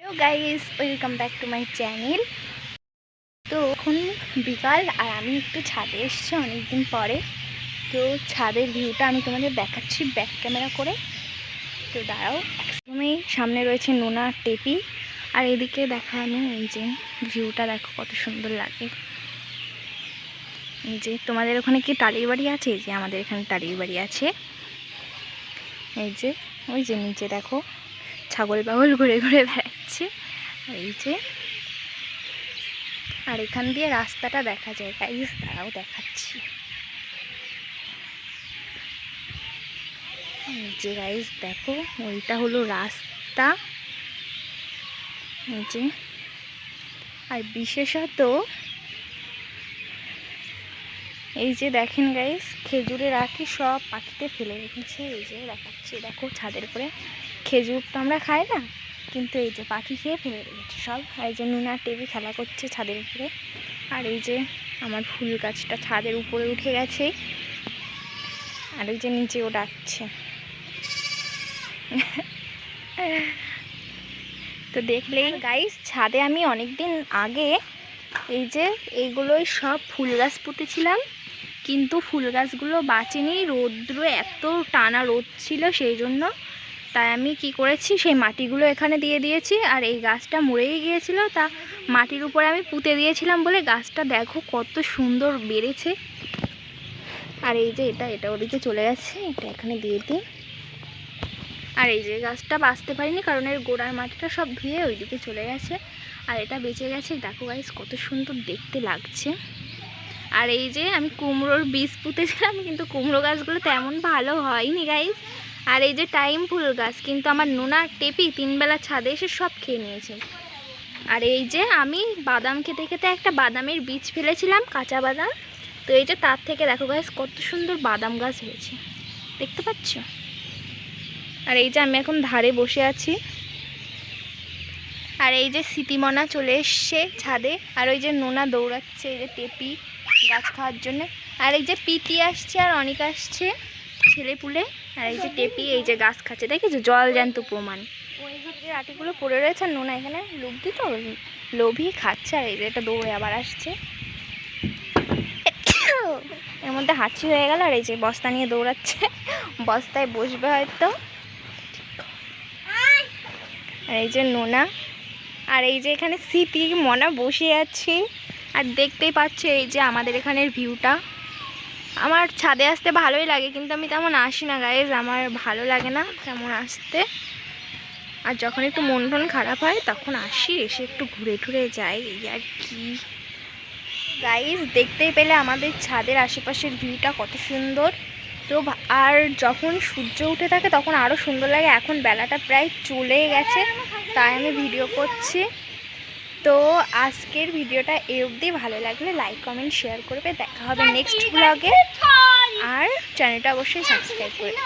Hello guys welcome back to my channel তো এখন বিকাল আর আমি একটু ছাদে এসেছি অনেকদিন পরে। তো ছাদের ভিউটা আমি তোমাদের দেখাচ্ছি ব্যাক ক্যামেরা করে। তো দাঁড়াও, একদমই সামনে রয়েছে নোনা টেপি। আর এদিকে দেখা আমি এই যে ভিউটা দেখো কত সুন্দর লাগে। এই যে তোমাদের ওখানে কি টালির বাড়ি আছে? যে আমাদের এখানে টালির বাড়ি আছে। এই যে, ওই যে নিচে দেখো, ছাগল পাগল ঘুরে ঘুরে বেড়াচ্ছে। এই যে। আর এখান দিয়ে রাস্তাটা দেখা যায় গাইস তারাও দেখাচ্ছি। যে গাইজ দেখো, ওইটা হলো রাস্তা। এই যে। আর বিশেষত এই যে দেখেন গাইস খেজুরের আখি সব পাখিতে ফেলে রেখেছে। এই যে দেখাচ্ছি, দেখো ছাদের উপরে। খেজুর তো আমরা খাই না, কিন্তু এই যে পাখি খেয়ে ফেলে রেখেছে সব। আর এই যে নুনা টেবি খেলা করছে ছাদের উপরে। আর এই যে আমার ফুল গাছটা ছাদের উপরে উঠে গেছে। আর ওই যে নিচেও ডাকছে। তো দেখলেই গাইস ছাদে আমি অনেক দিন আগে এই যে এইগুলোই সব ফুল গাছ পুঁতেছিলাম। কিন্তু ফুল গাছগুলো বাঁচেনি, রৌদ্র এত টানা রোদ ছিল সেই জন্য। তাই আমি কি করেছি, সেই মাটিগুলো এখানে দিয়ে দিয়েছি আর এই গাছটা মরেই গিয়েছিল। তা মাটির উপরে আমি পুঁতে দিয়েছিলাম বলে গাছটা দেখো কত সুন্দর বেড়েছে। আর এই যে এটা এটা ওদিকে চলে গেছে এটা এখানে দিয়ে দিই। আর এই যে গাছটা বাঁচতে পারিনি কারণ এর গোড়ার মাটিটা সব ধুয়ে ওইদিকে চলে গেছে। আর এটা বেঁচে গেছে, দেখো গাইস কত সুন্দর দেখতে লাগছে। আর এই যে আমি কুমড়োর বীজ পুঁতেছিলাম, কিন্তু কুমড়ো গাছগুলো তেমন ভালো হয়নি গাইস আর এই যে টাইম ফুল গাছ, কিন্তু আমার নোনা টেপি তিনবেলা ছাদে এসে সব খেয়ে নিয়েছে। আর এই যে আমি বাদাম খেতে খেতে একটা বাদামের বীজ ফেলেছিলাম, কাঁচা বাদাম। তো এই যে তার থেকে দেখো গাইস কত সুন্দর বাদাম গাছ হয়েছে। দেখতে পাচ্ছ? আর এই যে আমি এখন ধারে বসে আছি। আর এই যে স্মৃতিমনা চলে এসছে ছাদে। আর ওই যে নোনা দৌড়াচ্ছে, এই যে টেপি। গাছ খাওয়ার জন্য। আর এই যে পিটি আসছে আর অনেক আসছে ছেলে পুলে। আর এই যে টেপি, এই যে গাছ খাচ্ছে। দেখেছ? জল জ্যান্ত প্রমাণ। যে আটিগুলো পড়ে রয়েছে, আর নোনা এখানে লুবদি তো লোভই খাচ্ছে। আর এই যে এটা দৌড়ে আবার আসছে। এর মধ্যে হাঁচি হয়ে গেল, আর এই যে বস্তা নিয়ে দৌড়াচ্ছে। বস্তায় বসবে হয়তো। আর এই যে নোনা। আর এই যে এখানে স্মৃতি মনা বসে আছে। আর দেখতেই পাচ্ছে এই যে আমাদের এখানের ভিউটা আমার ছাদে আসতে ভালোই লাগে, কিন্তু আমি তেমন আসি না গাইজ আমার ভালো লাগে না তেমন আসতে। আর যখন একটু মন টন খারাপ হয়, তখন আসি, এসে একটু ঘুরে টুরে যাই, এই আর কি। গাইজ দেখতেই পেলে আমাদের ছাদের আশেপাশের ভিউটা কত সুন্দর। তো আর যখন সূর্য উঠে থাকে, তখন আরও সুন্দর লাগে। এখন বেলাটা প্রায় চলে গেছে, তাই আমি ভিডিও করছি। তো আজকের ভিডিওটা এ অবধি। ভালো লাগলে লাইক কমেন্ট শেয়ার করবে। দেখা হবে নেক্সট ব্লগে আর চ্যানেলটা অবশ্যই সাবস্ক্রাইব করবে